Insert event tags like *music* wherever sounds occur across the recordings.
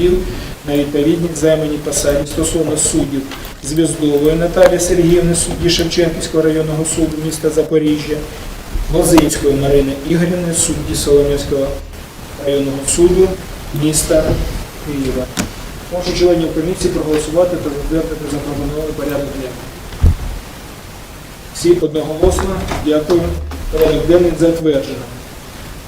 суддів на відповідність займаній посаді стосовно суддів Зв'яздової Наталії Сергіївни, судді Шевченківського районного суду міста Запоріжжя, Лозинської Марини Ігорівни, судді Солом'янського районного суду міста Києва. Прошу членів комісії проголосувати та затвердити запропонований порядок денний. Всі одноголосно. Дякую. Порядок денний затверджено.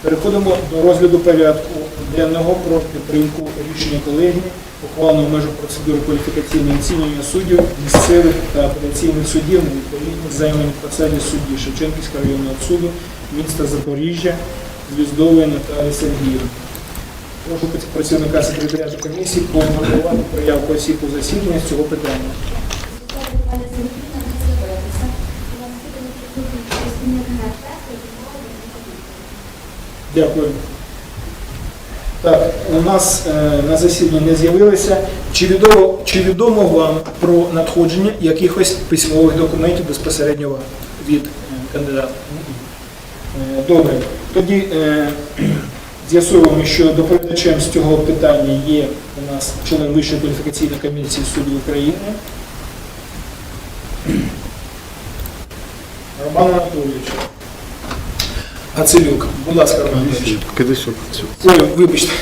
Переходимо до розгляду порядку денного про підтримку рішення колегії, ухваленого в межах процедури кваліфікаційного оцінювання суддів місцевих та апеляційних суддів на відповідність займаних посаді судді Шевченківського районного суду міста Запоріжжя Звіздової Наталії Сергіївни. Прошу працівника секретаря комісії поінформувати про явку осіб у засідання з цього питання. Дякую. Так, у нас е, на засіданні не з'явилися. Чи відомо, чи відомо вам про надходження якихось письмових документів безпосередньо від е, кандидата? Е, Добре. Тоді е, *clears throat* з'ясуємо, що доповідачем з цього питання є у нас член Вищої кваліфікаційної комісії суддів України. *clears throat* Роман Анатолійович. Ацелюк. Будь ласка, Роман Анатолійович. Кидай. Ой, вибачте.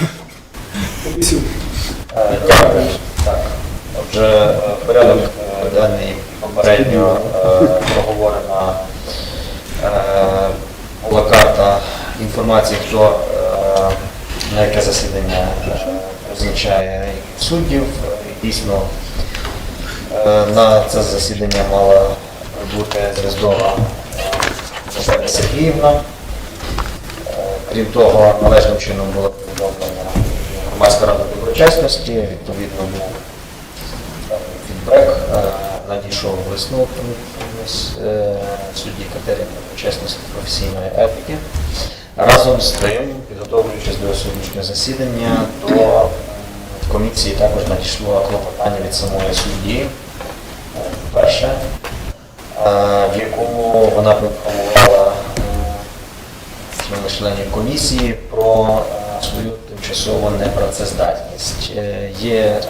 Побісів. Е, Дякую. Так. Отже, е, порядок е, денний попередньо проговорена була карта інформації, хто на яке засідання призначає суддів. Дійсно, на це засідання мала бути Звездова Наталя Сергіївна. Крім того, належним чином була повідомлена громадська рада доброчесності, відповідно був фідбек, е, надійшов висновок е, судді категорії доброчесності професійної етики. Разом з тим, підготовлюючись до сьогоднішнього засідання, до комісії також надійшло клопотання від самої судді, е, перше, в якому вона проінформувала е, членів- членів комісії про е, свою тимчасову непрацездатність. Е, Є е,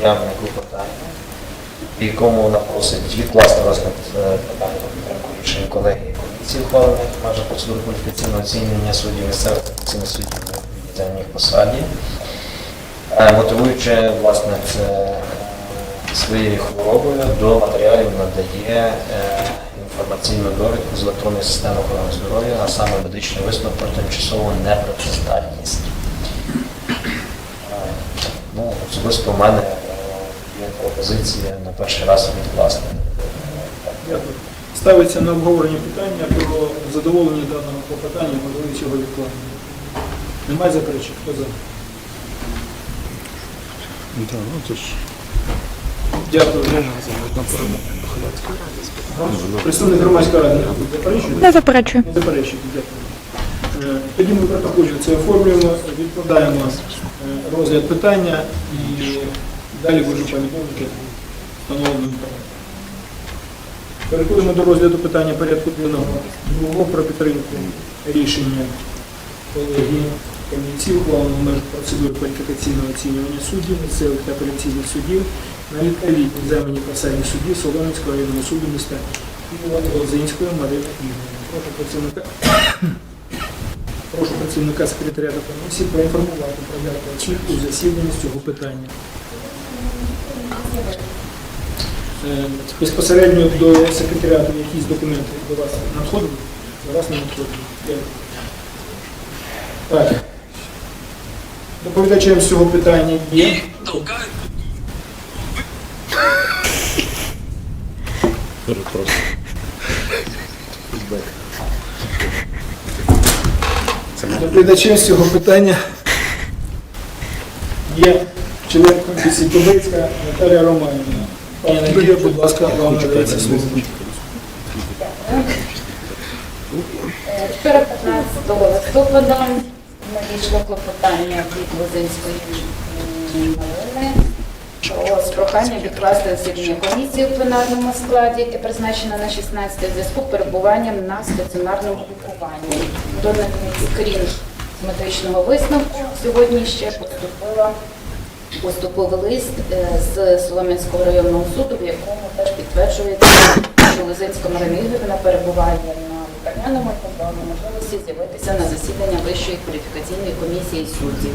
наявне клопотання, в якому вона просить відкласти розгляд питання про колегії комісії, ухвалених в межах процедури кваліфікаційного оцінювання суддів місцевих та суддів на їх посаді, мотивуючи власне це своєю хворобою до матеріалів надає інформаційну довідку з електронної системи охорони здоров'я, а саме медичний висновок про тимчасову непрацездатність. Е, Ну, особисто в мене е, є пропозиція на перший раз відкласти. Дякую. Ставиться на обговорення питання про задоволення даного клопотання, можливість його відкладення. Немає заперечень? Хто за? Да, ну це ж. Дякую. Представник громадської ради заперечує? Не заперечую. Не заперечуєте, дякую. Е, Тоді ми протоколі це оформлюємо, відкладаємо е, розгляд питання і далі будемо повідомити встановленим. Переходимо до розгляду питання порядку денного другого про підтримку рішення колегії комісії, в межах процедури кваліфікаційного оцінювання суддів, місцевих та апеляційних суддів на відповідність займані посаді судді Солом'янського районного суду міста Києва Лозинської Марини. Прошу працівника Прошу працівника секретаріату комісії проінформувати про осіб у засіданні з цього питання. Е, Безпосередньо до секретаріату якісь документи до вас надходили? До вас не надходили. Так. Доповідачем з цього питання є. Перепрошую. Доповідачем з цього питання є член комісії Кубицька Наталія Романівна. Пані Надія, будь ласка, вам надається слово. Вчора 15 листопада надійшло клопотання від Лозинської про з проханням відкласти засідання комісії у пленарному складі, яке призначено на 16 в зв'язку з перебуванням на стаціонарному лікуванні. Доданий скрін медичного висновку сьогодні ще поступила поступив лист е, з Солом'янського районного суду, в якому теж підтверджується, що Лозинська Марина Ігорівна перебуває на лікарняному і можливості з'явитися на засідання Вищої кваліфікаційної комісії суддів.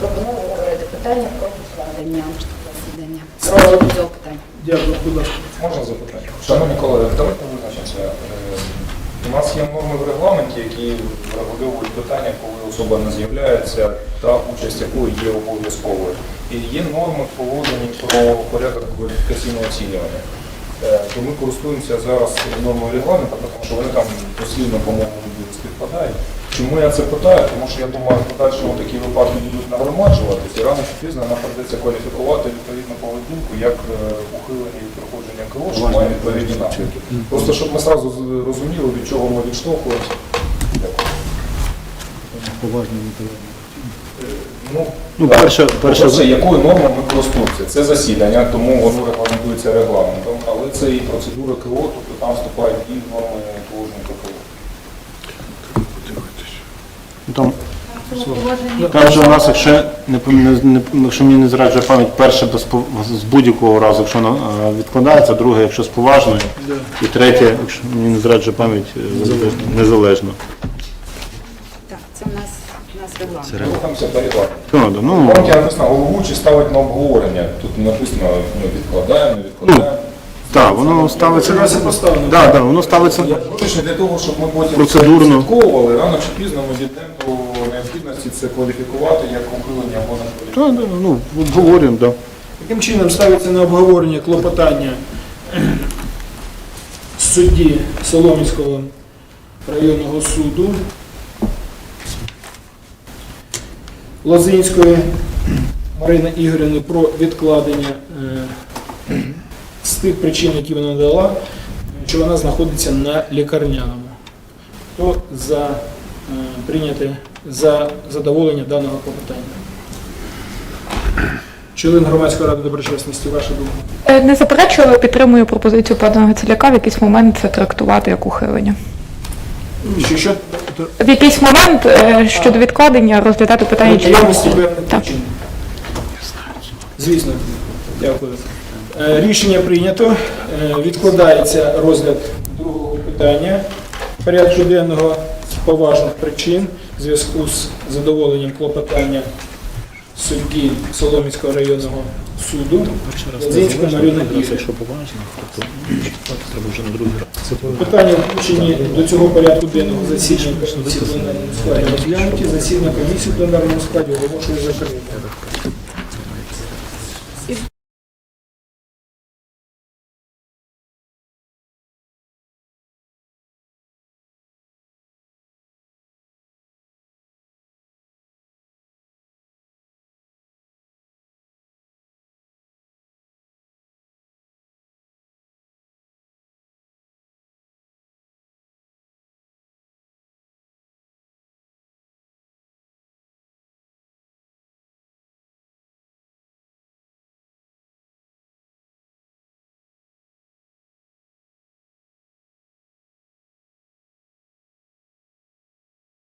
Пропоную говорити питання про відкладення засідання. Розгляд цього питання. Дякую, будь ласка. Можна запитання? Шановні колеги, давайте визначимося. Е, У нас є норми в регламенті, які врегульовують питання, коли особа не з'являється та участь якої є обов'язковою. І є норми в положенні про порядок кваліфікаційного оцінювання. Е, То ми користуємося зараз нормою регламенту, тому що вони там дослівно, по-моєму, співпадають. Чому я це питаю? Тому що я думаю, в подальшому такі випадки будуть нагромаджуватися, і рано чи пізно нам придеться кваліфікувати відповідну поведінку як е, ухилення від проходження КРО, що має відповідні наслідки. Просто щоб ми зразу розуміли, від чого ми відштовхуємося. Дякую. Поважно. Ну, Ну, так. перше- перше- По-перше, якою нормою ми користуємося? Це засідання, тому воно регламентується регламентом, але це і процедура КРО, тобто там вступають і норми Там, там же у нас, якщо, не, не, не- якщо мені не зраджує пам'ять, перше без пов- з будь-якого разу, якщо воно е, відкладається, друге, якщо з поважною, і третє, якщо мені не зраджує пам'ять, е, незалежно. Так, це у нас, у нас регламент. Рухаємося по регламенту. Правда, ну, Помните, написано, головуючий ставить на обговорення. Тут написано, ну, відкладаємо, не відкладаємо. Так, воно ставиться. І поставлено. Да, да, воно ставиться. Точно для того, щоб ми потім Процедурно. це слідковували, рано чи пізно ми дійдемо до необхідності це кваліфікувати як ухилення або кваліфікувати. Та, да, ну, обговорюємо. Да. Таким чином ставиться на обговорення клопотання судді Соломінського районного суду Лозинської Марини Ігорівни про відкладення е, тих причин, які вона дала, що вона знаходиться на лікарняному. Хто за е, прийняти за задоволення даного клопотання? Член громадської ради доброчесності, ваша думка? Е, Не заперечую, але підтримую пропозицію пана Гацеляка в якийсь момент це трактувати як ухилення. Що, що В якийсь момент е, щодо відкладення розглядати питання наявності певних причин? Звісно, дякую. Е, Рішення прийнято. Е, Відкладається розгляд другого питання порядку денного з поважних причин в зв'язку з задоволенням клопотання судді Соломінського районного суду. Лозинська Марина Ігорівна. Якщо поважно, то треба вже на другий раз. Питання включені до цього порядку денного засідання комісії пленарному складі. Засідання комісії пленарному складі оголошую закритим.